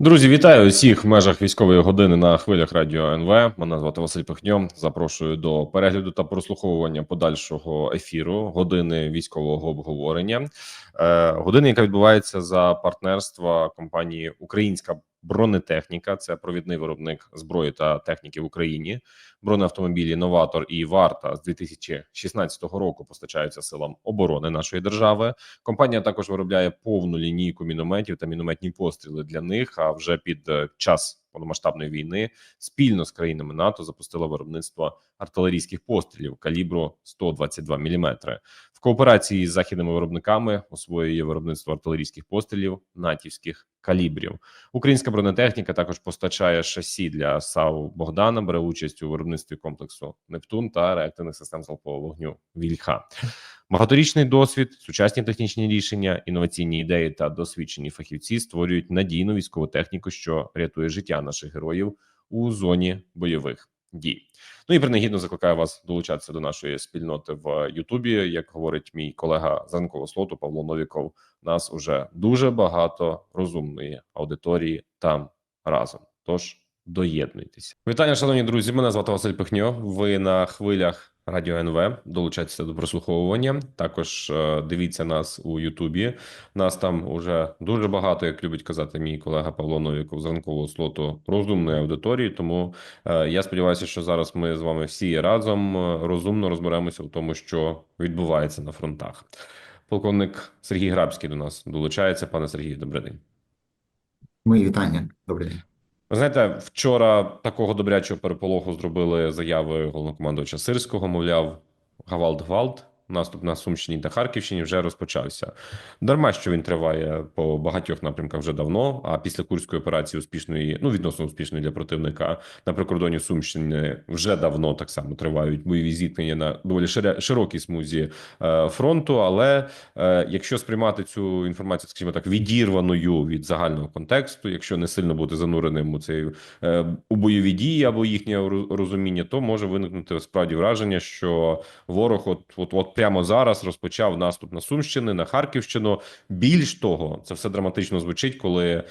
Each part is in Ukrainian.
Друзі, вітаю усіх в межах військової години на хвилях радіо НВ. Мене звати Василь Пихньо. Запрошую до перегляду та прослуховування подальшого ефіру години військового обговорення. Е, години, яка відбувається за партнерства компанії Українська бронетехніка. Це провідний виробник зброї та техніки в Україні. Бронеавтомобілі Новатор і Варта з 2016 року постачаються силам оборони нашої держави. Компанія також виробляє повну лінійку мінометів та мінометні постріли для них. А вже під е, час повномасштабної війни спільно з країнами НАТО запустила виробництво артилерійських пострілів калібру 122 мм. В кооперації з західними виробниками освоює виробництво артилерійських пострілів натівських калібрів. Українська бронетехніка також постачає шасі для САУ Богдана, бере участь у виробництві комплексу Нептун та реактивних систем залпового вогню Вільха. Багаторічний досвід, сучасні технічні рішення, інноваційні ідеї та досвідчені фахівці створюють надійну військову техніку, що рятує життя наших героїв у зоні бойових дій. Ну і принагідно закликаю вас долучатися до нашої спільноти в Ютубі. Як говорить мій колега з ранкового слоту Павло Новіков, нас уже дуже багато розумної аудиторії там разом. Тож доєднуйтесь. Вітання, шановні друзі. Мене звати Василь Пихньо. Ви на хвилях. Радіо НВ долучайтеся до прослуховування. Також е, дивіться нас у Ютубі. Нас там уже дуже багато, як любить казати мій колега Павло Новіков з ранкового слоту розумної аудиторії. Тому е, я сподіваюся, що зараз ми з вами всі разом е, розумно розберемося в тому, що відбувається на фронтах. Полковник Сергій Грабський до нас долучається. Пане Сергію, добрий день. Мої вітання. Добрий день. Ви знаєте, вчора такого добрячого переполоху зробили заяви головнокомандувача Сирського. Мовляв, Гавалд-Гвалт, наступ на Сумщині та Харківщині вже розпочався. Дарма що він триває по багатьох напрямках вже давно. А після курської операції успішної, ну відносно успішної для противника на прикордоні Сумщини вже давно так само тривають бойові зіткнення на доволі широкій смузі е, фронту. Але е, якщо сприймати цю інформацію, скажімо так, відірваною від загального контексту, якщо не сильно бути зануреним у цей е, у бойові дії або їхнє розуміння, то може виникнути справді враження, що ворог, от от от прямо зараз розпочав наступ на Сумщини, на Харківщину. Більш того, це все драматично звучить, коли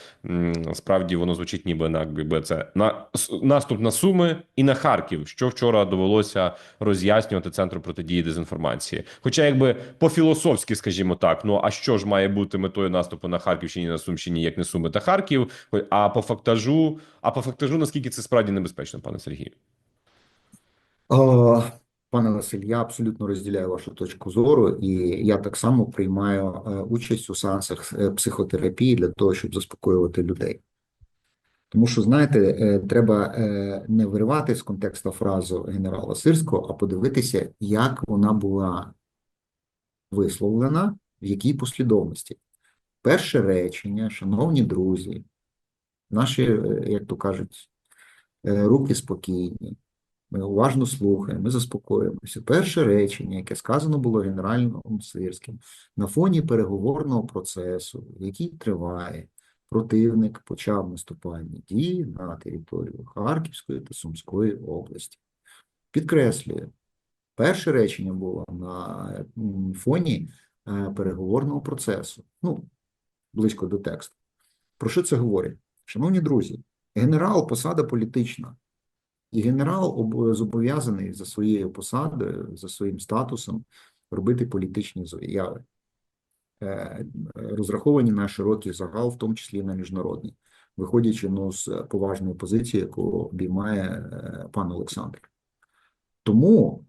справді воно звучить, ніби на якби це на наступ на Суми і на Харків, що вчора довелося роз'яснювати центру протидії дезінформації. Хоча, якби по-філософськи, скажімо так, ну а що ж має бути метою наступу на Харківщині на Сумщині, як не Суми та Харків? А по фактажу, а по фактажу, наскільки це справді небезпечно, пане Сергію? Пане Василь, я абсолютно розділяю вашу точку зору, і я так само приймаю е, участь у сеансах е, психотерапії для того, щоб заспокоювати людей. Тому що, знаєте, е, треба не виривати з контексту фразу генерала Сирського, а подивитися, як вона була висловлена, в якій послідовності. Перше речення, шановні друзі, наші, як то кажуть, руки спокійні. Ми уважно слухаємо, ми заспокоїмося. Перше речення, яке сказано було генеральним Сирським, на фоні переговорного процесу, який триває, противник почав наступальні дії на територію Харківської та Сумської області. Підкреслюю, перше речення було на фоні е, переговорного процесу, ну, близько до тексту. Про що це говорить? Шановні друзі, генерал посада політична. І генерал зобов'язаний за своєю посадою, за своїм статусом робити політичні заяви, е, розраховані на широкий загал, в тому числі на міжнародний, виходячи ну, з поважної позиції, яку обіймає е, пан Олександр. Тому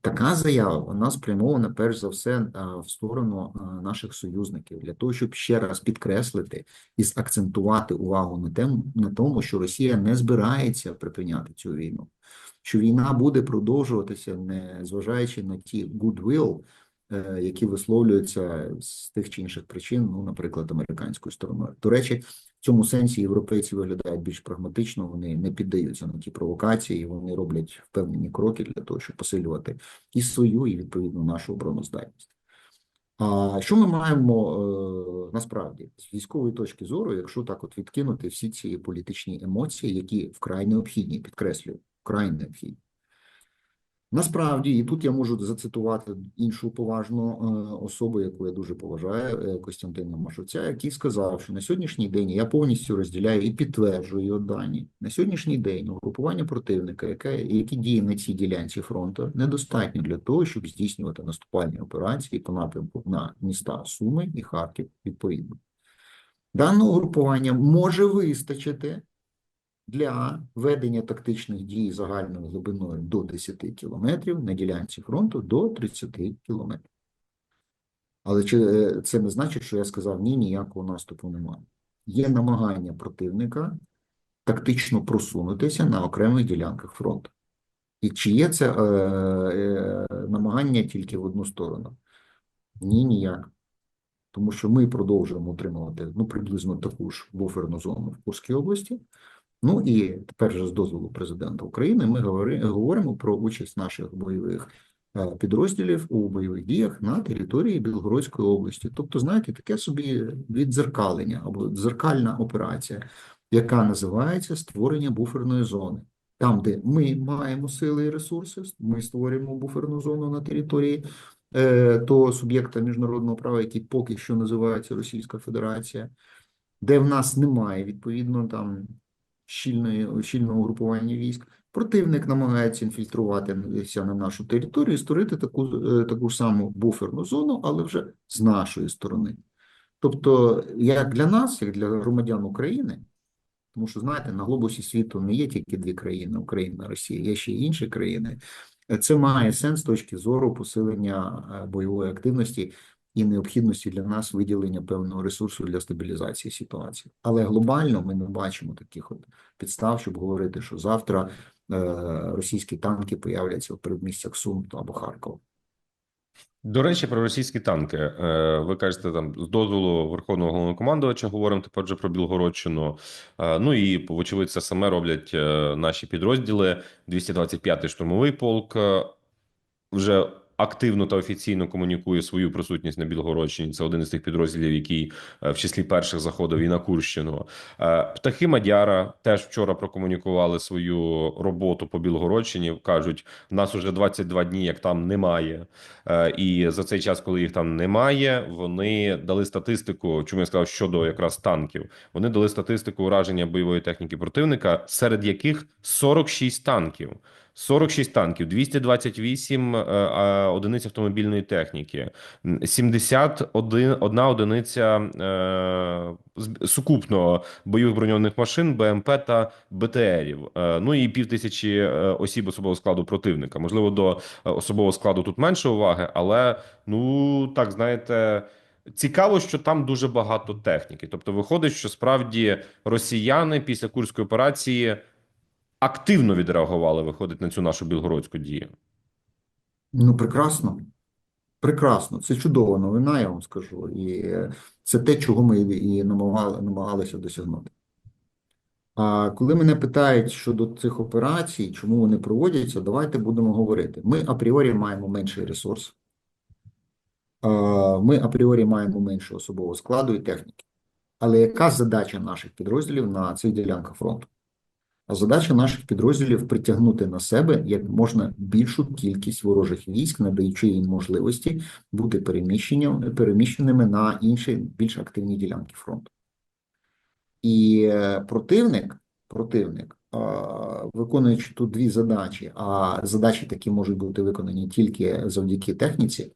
така заява вона спрямована перш за все е, в сторону е, наших союзників для того, щоб ще раз підкреслити і акцентувати увагу на тем, на тому, що Росія не збирається припиняти цю війну, що війна буде продовжуватися, не зважаючи на ті goodwill, які висловлюються з тих чи інших причин, ну, наприклад, американською стороною. До речі, в цьому сенсі європейці виглядають більш прагматично, вони не піддаються на ті провокації, вони роблять впевнені кроки для того, щоб посилювати і свою, і відповідно нашу обороноздатність. А що ми маємо е, насправді з військової точки зору, якщо так от відкинути всі ці політичні емоції, які вкрай необхідні, підкреслюю, вкрай необхідні. Насправді, і тут я можу зацитувати іншу поважну е, особу, яку я дуже поважаю, е, Костянтина Машовця, який сказав, що на сьогоднішній день я повністю розділяю і підтверджую його дані. На сьогоднішній день угрупування противника, яке які діє на цій ділянці фронту, недостатньо для того, щоб здійснювати наступальні операції по напрямку на міста Суми і Харків відповідно. Даного угрупування може вистачити для ведення тактичних дій загальною глибиною до 10 кілометрів на ділянці фронту до 30 кілометрів. Але е, це не значить, що я сказав ні, ніякого наступу немає. Є намагання противника тактично просунутися на окремих ділянках фронту. І чи є це е, е, намагання тільки в одну сторону? Ні, ніяк. Тому що ми продовжуємо утримувати ну, приблизно таку ж буферну зону в Курській області. Ну і тепер же з дозволу президента України ми говори, говоримо про участь наших бойових е, підрозділів у бойових діях на території Білгородської області. Тобто, знаєте, таке собі віддзеркалення або дзеркальна операція, яка називається створення буферної зони. Там, де ми маємо сили і ресурси, ми створюємо буферну зону на території е, того суб'єкта міжнародного права, який поки що називається Російська Федерація, де в нас немає відповідно там щільної, щільного угрупування військ. Противник намагається інфільтруватися на нашу територію і створити таку, е, таку ж саму буферну зону, але вже з нашої сторони. Тобто, як для нас, як для громадян України, тому що, знаєте, на глобусі світу не є тільки дві країни Україна, Росія, є ще й інші країни. Це має сенс з точки зору посилення е, бойової активності і необхідності для нас виділення певного ресурсу для стабілізації ситуації. Але глобально ми не бачимо таких от підстав, щоб говорити, що завтра е, російські танки появляться в передмістях Сум або Харкова. До речі, про російські танки. Е, Ви кажете, там з дозволу Верховного головнокомандувача говоримо тепер вже про Білгородщину. Е, Ну і вочевидь, це саме роблять наші підрозділи. 225-й штурмовий полк вже активно та офіційно комунікує свою присутність на Білгородщині. Це один із тих підрозділів, який е, в числі перших заходив і на Курщину. Е, Птахи Мадяра теж вчора прокомунікували свою роботу по Білгородщині. кажуть, нас уже 22 дні, як там немає. Е, І за цей час, коли їх там немає, вони дали статистику. Чому я сказав щодо якраз танків? Вони дали статистику ураження бойової техніки противника, серед яких 46 танків. 46 танків, 228 е, одиниць автомобільної техніки, м, 71 одна одиниця е, сукупно бойових броньованих машин, БМП та БТРів. Е, ну і пів тисячі осіб особового складу противника. Можливо, до особового складу тут менше уваги, але ну так знаєте. Цікаво, що там дуже багато техніки. Тобто, виходить, що справді росіяни після курської операції активно відреагували, виходить на цю нашу білгородську дію. Ну, прекрасно. Прекрасно. Це чудова новина, я вам скажу. І це те, чого ми і намагали, намагалися досягнути. А коли мене питають щодо цих операцій, чому вони проводяться, давайте будемо говорити. Ми апріорі маємо менший ресурс. Ми апріорі маємо менше особового складу і техніки. Але яка задача наших підрозділів на цих ділянках фронту? Задача наших підрозділів притягнути на себе як можна більшу кількість ворожих військ, надаючи їм можливості бути переміщеними на інші більш активні ділянки фронту. І е, противник, противник, виконуючи тут дві задачі, а задачі такі можуть бути виконані тільки завдяки техніці,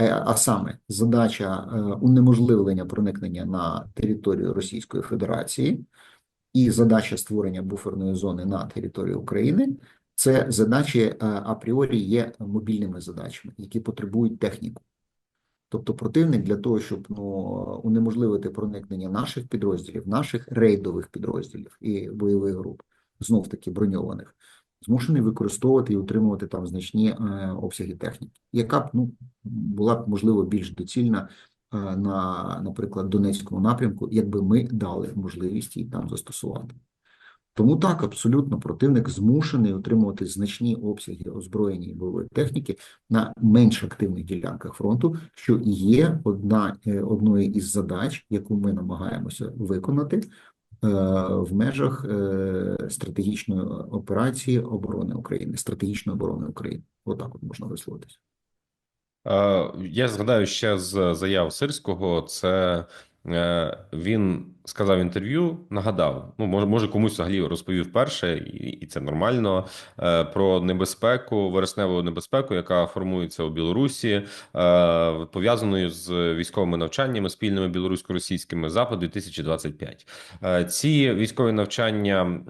е, а саме задача е, унеможливлення проникнення на територію Російської Федерації і задача створення буферної зони на території України. Це задачі е, апріорі є мобільними задачами, які потребують техніку. Тобто противник для того, щоб ну, унеможливити проникнення наших підрозділів, наших рейдових підрозділів і бойових груп, знов таки броньованих, змушений використовувати і утримувати там значні е, обсяги техніки, яка б ну, була б можливо більш доцільна на, наприклад, Донецькому напрямку, якби ми дали можливість її там застосувати. Тому так, абсолютно противник змушений отримувати значні обсяги озброєння і бойової техніки на менш активних ділянках фронту, що є одна, е, одною із задач, яку ми намагаємося виконати в межах е, стратегічної операції оборони України, стратегічної оборони України. Отак от можна висловитися. Е, Я згадаю ще з заяв Сирського. Це е, він сказав інтерв'ю, нагадав. Ну, може, може комусь взагалі розповів перше, і, це нормально. е, Про небезпеку, вересневу небезпеку, яка формується у Білорусі, пов'язаною з військовими навчаннями спільними білорусько-російськими запад 2025. Е, Ці військові навчання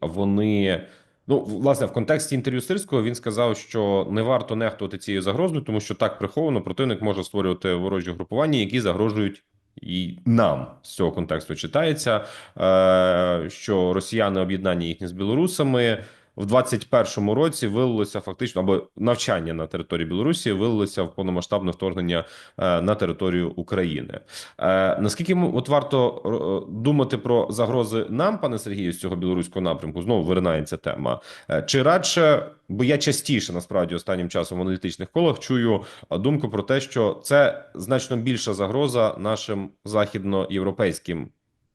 вони. Ну, власне, в контексті інтерв'ю Сирського він сказав, що не варто нехтувати цією загрозою, тому що так приховано противник може створювати ворожі групування, які загрожують і нам. з цього контексту читається, е, що росіяни об'єднання їхні з білорусами в 21-му році вилилося фактично або навчання на території Білорусі вилилося в повномасштабне вторгнення е, на територію України. Е, Наскільки от варто е, думати про загрози нам, пане Сергію, з цього білоруського напрямку? Знову виринається тема. Чи радше, бо я частіше насправді останнім часом в аналітичних колах чую думку про те, що це значно більша загроза нашим західноєвропейським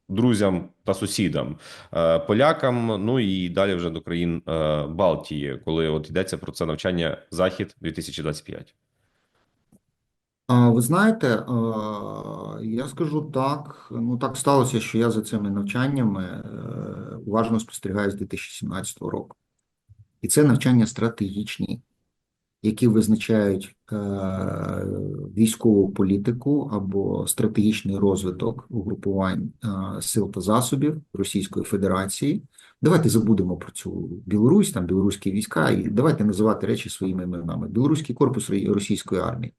друзям та сусідам, е, полякам, ну і далі вже до країн е, Балтії, коли от йдеться про це навчання Захід 2025. Ви знаєте, е, я скажу так, ну так сталося, що я за цими навчаннями уважно спостерігаю з 2017 року. І це навчання стратегічні, які визначають е, військову політику або стратегічний розвиток угрупувань е, сил та засобів Російської Федерації. Давайте забудемо про цю Білорусь, там білоруські війська, і давайте називати речі своїми іменами. Білоруський корпус Російської армії.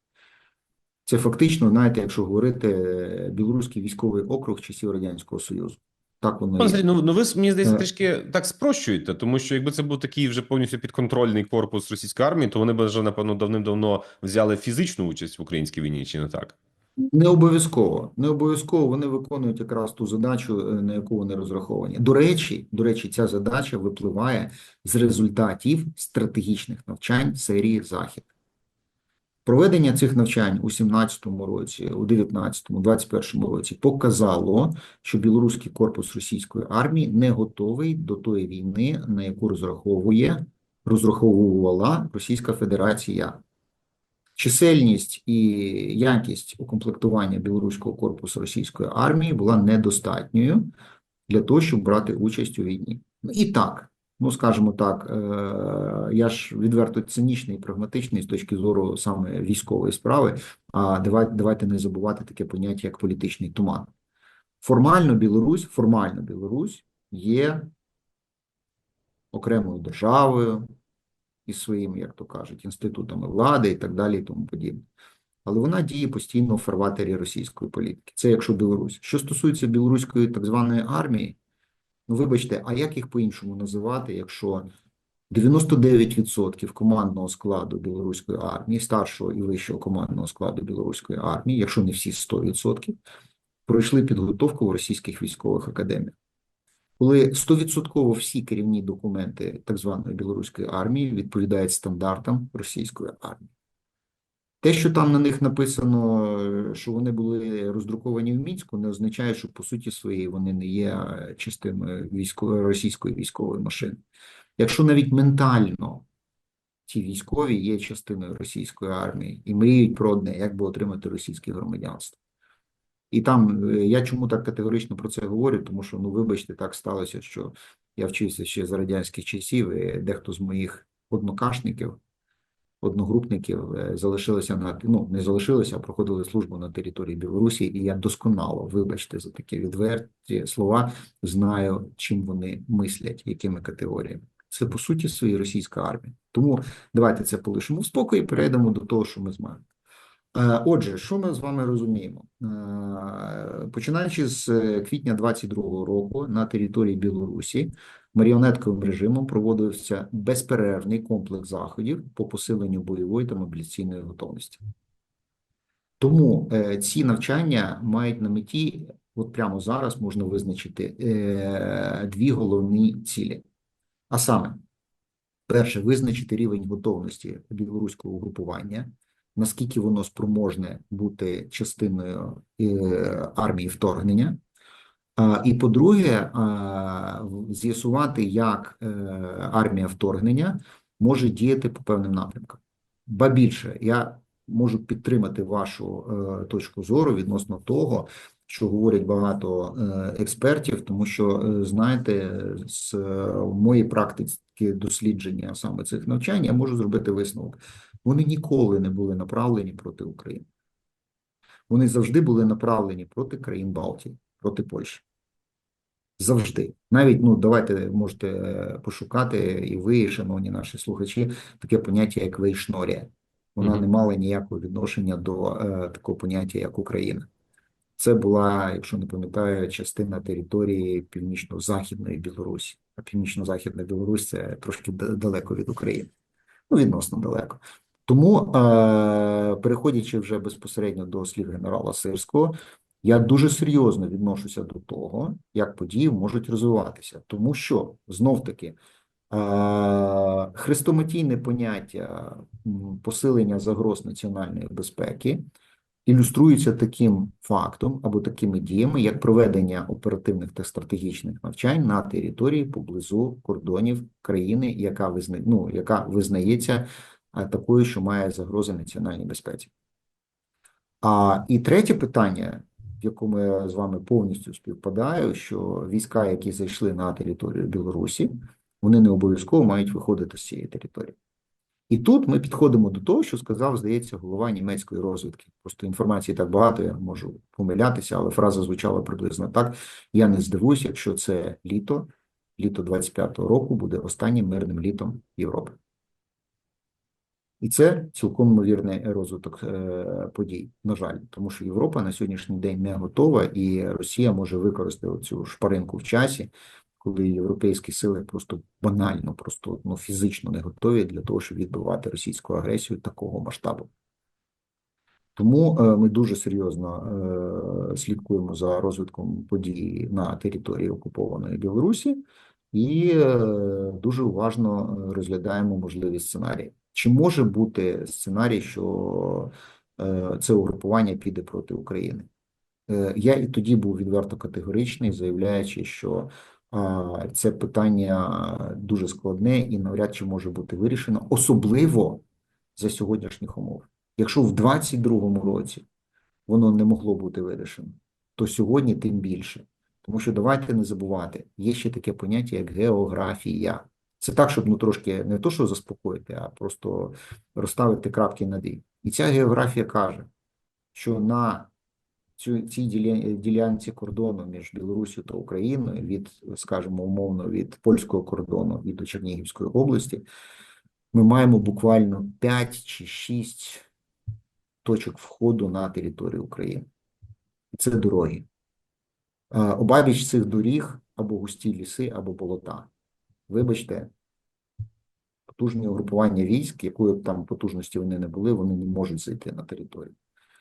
Це фактично, знаєте, якщо говорити, е, білоруський військовий округ часів Радянського Союзу. Так воно Пане є. Ну, ну ви мені здається Е. трішки так спрощуєте, тому що якби це був такий вже повністю підконтрольний корпус російської армії, то вони б вже напевно давним-давно взяли фізичну участь в українській війні, чи не так? Не обов'язково. Не обов'язково вони виконують якраз ту задачу, е, на яку вони розраховані. До речі, до речі, ця задача випливає з результатів стратегічних навчань серії Захід. Проведення цих навчань у 17-му році, у 19-му, 21-му році показало, що білоруський корпус російської армії не готовий до тої війни, на яку розраховує, розраховувала Російська Федерація. Чисельність і якість укомплектування білоруського корпусу російської армії була недостатньою для того, щоб брати участь у війні. І так, ну скажімо так, е, я ж відверто цинічний і прагматичний з точки зору саме військової справи. А давайте, давайте не забувати таке поняття, як політичний туман. Формально Білорусь, формально Білорусь є окремою державою із своїми, як то кажуть, інститутами влади і так далі, і тому подібне. Але вона діє постійно в фарватері російської політики. Це якщо Білорусь. Що стосується білоруської так званої армії, ну вибачте, а як їх по-іншому називати, якщо 99% командного складу білоруської армії, старшого і вищого командного складу білоруської армії, якщо не всі 100%, пройшли підготовку в російських військових академіях. Коли 100% всі керівні документи так званої білоруської армії відповідають стандартам російської армії. Те, що там на них написано, що вони були роздруковані в Мінську, не означає, що по суті своїй вони не є частиною військової російської військової машини. Якщо навіть ментально ці військові є частиною російської армії і мріють про одне, як би отримати російське громадянство. І там е, я чому так категорично про це говорю, тому що, ну, вибачте, так сталося, що я вчився ще з радянських часів, і дехто з моїх однокашників, одногрупників е, залишилися на ну, не залишилися, а проходили службу на території Білорусі, і я досконало, вибачте, за такі відверті слова, знаю, чим вони мислять, якими категоріями. Це по суті своїй російська армія. Тому давайте це полишимо в спокій і перейдемо до того, що ми знаємо. Е, Отже, що ми з вами розуміємо? Е, Починаючи з е, квітня 22-го року на території Білорусі маріонетковим режимом проводився безперервний комплекс заходів по посиленню бойової та мобілізаційної готовності. Тому ці навчання мають на меті, от прямо зараз можна визначити дві головні цілі. А саме, перше, визначити рівень готовності білоруського угрупування, наскільки воно спроможне бути частиною е, армії вторгнення. І по-друге, з'ясувати, як е, армія вторгнення може діяти по певним напрямкам. Ба більше, я можу підтримати вашу е, точку зору відносно того, що говорять багато експертів, тому що, знаєте, з моєї практики дослідження саме цих навчань я можу зробити висновок. Вони ніколи не були направлені проти України. Вони завжди були направлені проти країн Балтії, проти Польщі. Завжди. Навіть, ну, давайте можете е, пошукати, і ви, шановні наші слухачі, таке поняття, як Вейшнорія. Вона Мгм. не мала ніякого відношення до е, такого поняття, як Україна. Це була, якщо не пам'ятаю, частина території північно-західної Білорусі. А північно-західна Білорусь це трошки далеко від України. Ну, відносно далеко. Тому, е, переходячи вже безпосередньо до слів генерала Сирського, я дуже серйозно відношуся до того, як події можуть розвиватися, тому що знов таки е, хрестоматійне поняття посилення загроз національної безпеки ілюструється таким фактом або такими діями, як проведення оперативних та стратегічних навчань на території поблизу кордонів країни, яка визна... ну, яка визнається такою, що має загрози національній безпеці. А і третє питання, в якому я з вами повністю співпадаю, що війська, які зайшли на територію Білорусі, вони не обов'язково мають виходити з цієї території. І тут ми підходимо до того, що сказав, здається, голова німецької розвідки. Просто інформації так багато, я можу помилятися, але фраза звучала приблизно так. Я не здивуюся, якщо це літо, літо 25-го року буде останнім мирним літом Європи. І це цілком ймовірний розвиток е, подій, на жаль, тому що Європа на сьогоднішній день не готова, і Росія може використати цю шпаринку в часі, коли європейські сили просто банально, просто ну, фізично не готові для того, щоб відбивати російську агресію такого масштабу. Тому е, ми дуже серйозно е, слідкуємо за розвитком подій на території окупованої Білорусі і дуже уважно розглядаємо можливі сценарії. Чи може бути сценарій, що е, це угрупування піде проти України? Е, Я і тоді був відверто категоричний, заявляючи, що це питання дуже складне і навряд чи може бути вирішено, особливо за сьогоднішніх умов. Якщо в 22-му році воно не могло бути вирішено, то сьогодні тим більше. Тому що давайте не забувати, є ще таке поняття, як географія. Це так, щоб ну трошки не то, що заспокоїти, а просто розставити крапки над «і». І ця географія каже, що на цю цій ділянці кордону між Білорусію та Україною від, скажімо, умовно, від польського кордону і до Чернігівської області, ми маємо буквально 5 чи 6 точок входу на територію України. І це дороги. Обабіч цих доріг або густі ліси, або болота. Вибачте, потужні угрупування військ, якої б там потужності вони не були, вони не можуть зайти на територію.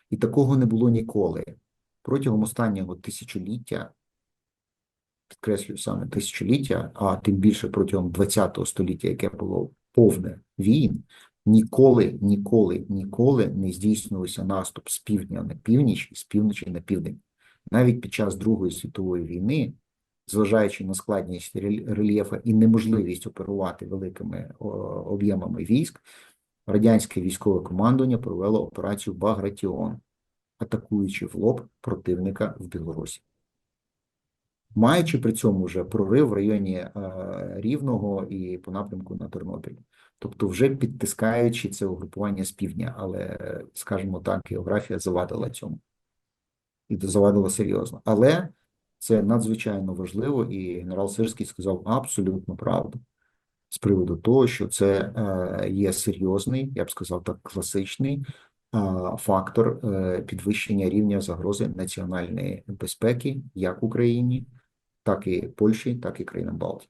І такого не було ніколи. Протягом останнього тисячоліття, підкреслюю саме тисячоліття, а тим більше протягом ХХ століття, яке було повне війн, ніколи, ніколи, ніколи не здійснювався наступ з півдня на північ і з півночі на південь. Навіть під час Другої світової війни, зважаючи на складність рель- рельєфа і неможливість оперувати великими об'ємами військ, радянське військове командування провело операцію Багратіон, атакуючи в лоб противника в Білорусі. Маючи при цьому вже прорив в районі е, Рівного і по напрямку на Тернопіль. Тобто вже підтискаючи це угрупування з півдня, але, скажімо так, географія завадила цьому. І завадила серйозно. Але це надзвичайно важливо, і генерал Сирський сказав абсолютно правду з приводу того, що це е, є серйозний, я б сказав так, класичний фактор е, підвищення рівня загрози національної безпеки як Україні, так і Польщі, так і країнам Балтії.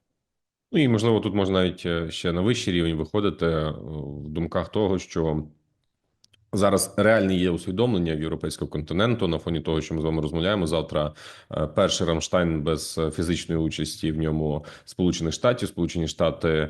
Ну і можливо, тут можна навіть е, ще на вищий рівень виходити е, в думках того, що зараз реальне є усвідомлення в європейського континенту на фоні того, що ми з вами розмовляємо завтра. е, Перший Рамштайн без е, фізичної участі в ньому Сполучених Штатів. Сполучені Штати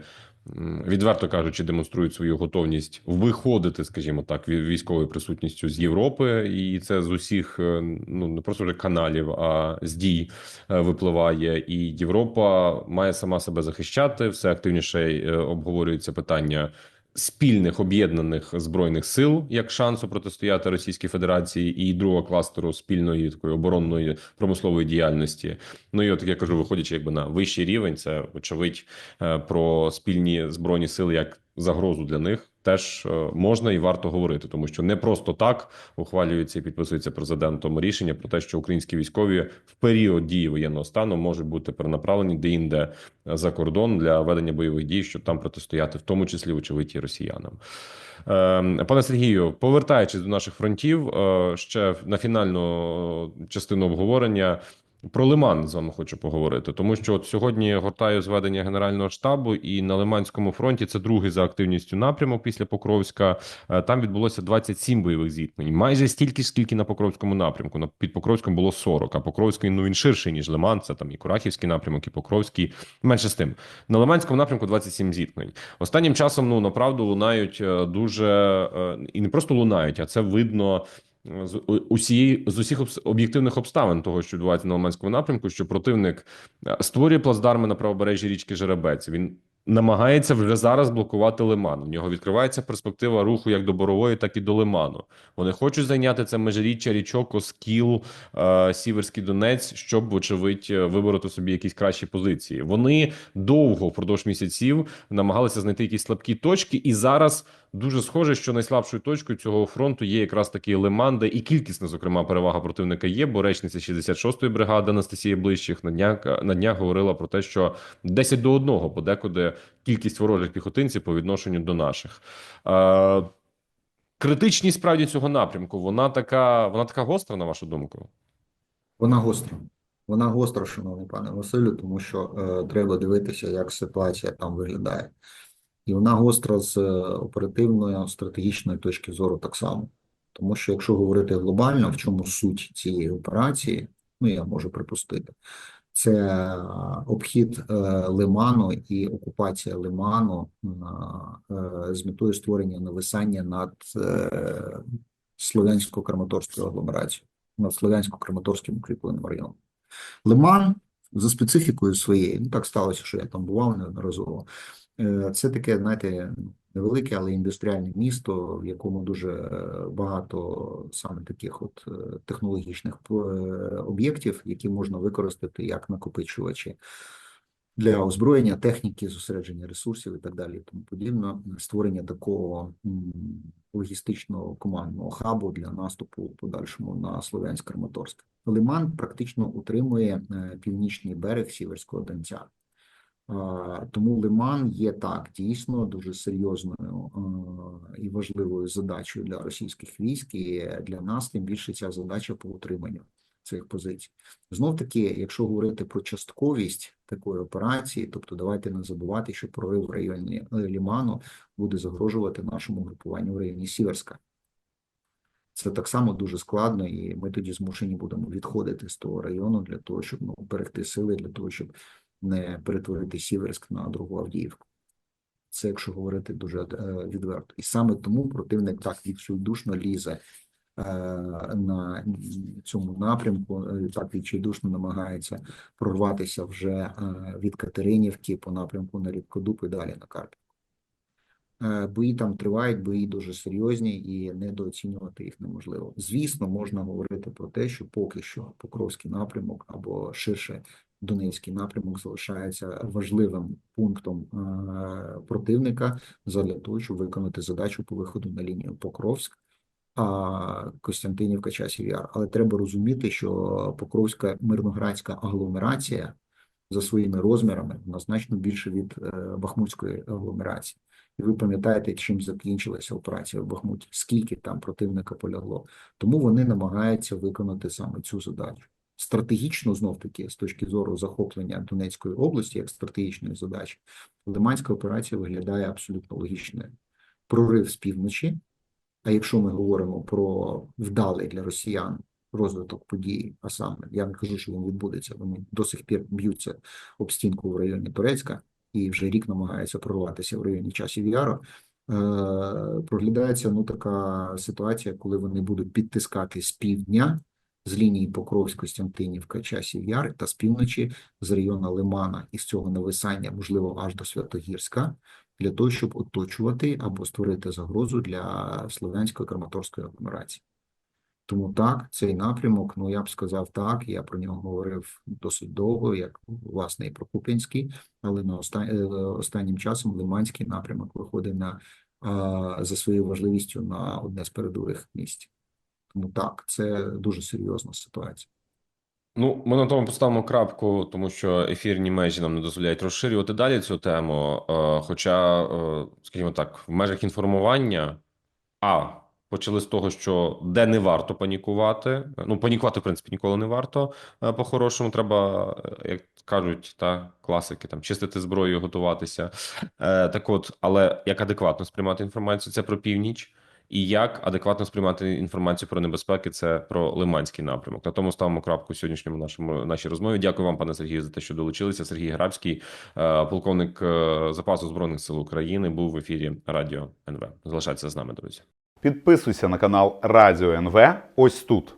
відверто кажучи, демонструють свою готовність виходити, скажімо так, ві- військовою присутністю з Європи, і це з усіх е, ну не просто вже каналів, а з дій випливає. І Європа має сама себе захищати. Все активніше обговорюється питання. Спільних об'єднаних збройних сил як шансу протистояти Російській Федерації і другого кластеру спільної такої оборонної промислової діяльності. Ну і от я кажу, виходячи якби на вищий рівень, це очевидь е, про спільні збройні сили як загрозу для них. Теж е, можна і варто говорити, тому що не просто так ухвалюється і підписується президентом рішення про те, що українські військові в період дії воєнного стану можуть бути перенаправлені де-інде за кордон для ведення бойових дій, щоб там протистояти, в тому числі вочевидь і росіянам. Е, Пане Сергію, повертаючись до наших фронтів, е, ще на фінальну частину обговорення. Про Лиман з вами хочу поговорити, тому що от сьогодні гортаю зведення Генерального штабу, і на Лиманському фронті це другий за активністю напрямок після Покровська. Е, Там відбулося 27 бойових зіткнень, майже стільки скільки на Покровському напрямку. На під Покровськом було 40, а Покровський ну він ширший ніж Лиман. Це там і Курахівський напрямок, і Покровський. Менше з тим на Лиманському напрямку 27 зіткнень. Останнім часом ну направду лунають е, дуже е, і не просто лунають, а це видно з усієї з усіх об'єктивних обставин того, що відбувається на Лиманському напрямку, що противник е, створює плацдарми на правобережжі річки Жеребець. Він намагається вже зараз блокувати Лиман. У нього відкривається перспектива руху як до Борової, так і до Лиману. Вони хочуть зайняти це межиріччя річок, Оскіл, е, Сіверський Донець, щоб, вочевидь, е, вибороти собі якісь кращі позиції. Вони довго впродовж місяців намагалися знайти якісь слабкі точки, і зараз дуже схоже, що найслабшою точкою цього фронту є якраз таки Лиманда і кількісна, зокрема, перевага противника є. Бо речниця 66-ї бригади Анастасія Блищих на днях на днях говорила про те, що 10 до 1 подекуди кількість ворожих піхотинців по відношенню до наших. Е, критичність справді цього напрямку. Вона така, вона така гостра, на вашу думку. Вона гостра. Вона гостра, шановний пане Василю, тому що е, треба дивитися, як ситуація там виглядає. І вона гостра з е, оперативної стратегічної точки зору так само. Тому що якщо говорити глобально, в чому суть цієї операції, ну я можу припустити, це е, обхід е, Лиману і окупація Лиману з метою створення нависання над Слов'янсько-Краматорською агломерацією, над Слов'янсько-Краматорським укріпленим районом. Лиман за специфікою своєю, ну так сталося, що я там бував неодноразово. Е, Це таке, знаєте, невелике, але індустріальне місто, в якому дуже е, багато саме таких от е, технологічних об'єктів, які можна використати як накопичувачі для озброєння, техніки, зосередження ресурсів і так далі, і тому подібне. Створення такого логістичного командного хабу для наступу подальшому на Слов'янськ-Краматорськ. Лиман практично утримує північний берег Сіверського Донця. Тому Лиман є так дійсно дуже серйозною і важливою задачею для російських військ, і для нас тим більше ця задача по утриманню цих позицій. Знов таки, якщо говорити про частковість такої операції, тобто давайте не забувати, що прорив в районі е, Ліману буде загрожувати нашому групуванню в районі Сіверська. Це так само дуже складно, і ми тоді змушені будемо відходити з того району для того, щоб ну, берегти сили, для того, щоб не перетворити Сіверськ на другу Авдіївку. Це якщо говорити дуже е, відверто. І саме тому противник так відчайдушно лізе е, на цьому напрямку, е, так відчайдушно намагається прорватися вже від Катеринівки по напрямку на Рідкодуб і далі на Карпів. Бої там тривають, бої дуже серйозні і недооцінювати їх неможливо. Звісно, можна говорити про те, що поки що Покровський напрямок або ширше Донецький напрямок залишається важливим пунктом е, противника для того, щоб виконати задачу по виходу на лінію Покровськ, а Костянтинівка часів яр. Але треба розуміти, що Покровська мирноградська агломерація за своїми розмірами вона значно більше від е, Бахмутської агломерації. І ви пам'ятаєте, чим закінчилася операція в Бахмуті, скільки там противника полягло. Тому вони намагаються виконати саме цю задачу. Стратегічно, знов таки, з точки зору захоплення Донецької області як стратегічної задачі, Лиманська операція виглядає абсолютно логічною. Прорив з півночі. А якщо ми говоримо про вдалий для росіян розвиток подій, а саме я не кажу, що він відбудеться, вони до сих пір б'ються об стінку в районі Турецька і вже рік намагається прорватися в районі часів яру. Е, проглядається ну така ситуація, коли вони будуть підтискати з півдня з лінії Покровськ, Костянтинівка, часів Яр та з півночі з району Лимана і з цього нависання, можливо, аж до Святогірська, для того, щоб оточувати або створити загрозу для Слов'янської Краматорської агломерації. Тому так, цей напрямок, ну я б сказав так, я про нього говорив досить довго, як власне і про Куп'янський, але на оста... е, останнім часом Лиманський напрямок виходить на за своєю важливістю на одне з передових місць. Тому так, це дуже серйозна ситуація. Ну, ми на тому поставимо крапку, тому що ефірні межі нам не дозволяють розширювати далі цю тему. Е, Хоча, е, скажімо так, в межах інформування, а почали з того, що де не варто панікувати. Ну, панікувати, в принципі, ніколи не варто. Е, По-хорошому, треба, як кажуть, та класики, там чистити зброю, готуватися. Так от, але як адекватно сприймати інформацію, це про північ. І як адекватно сприймати інформацію про небезпеки, це про Лиманський напрямок. На тому ставимо крапку в сьогоднішньому нашому нашій розмові. Дякую вам, пане Сергію, за те, що долучилися. Сергій Грабський, е, полковник е, запасу збройних сил України, був в ефірі Радіо НВ. Залишайтеся з нами, друзі. Підписуйся на канал Радіо НВ ось тут.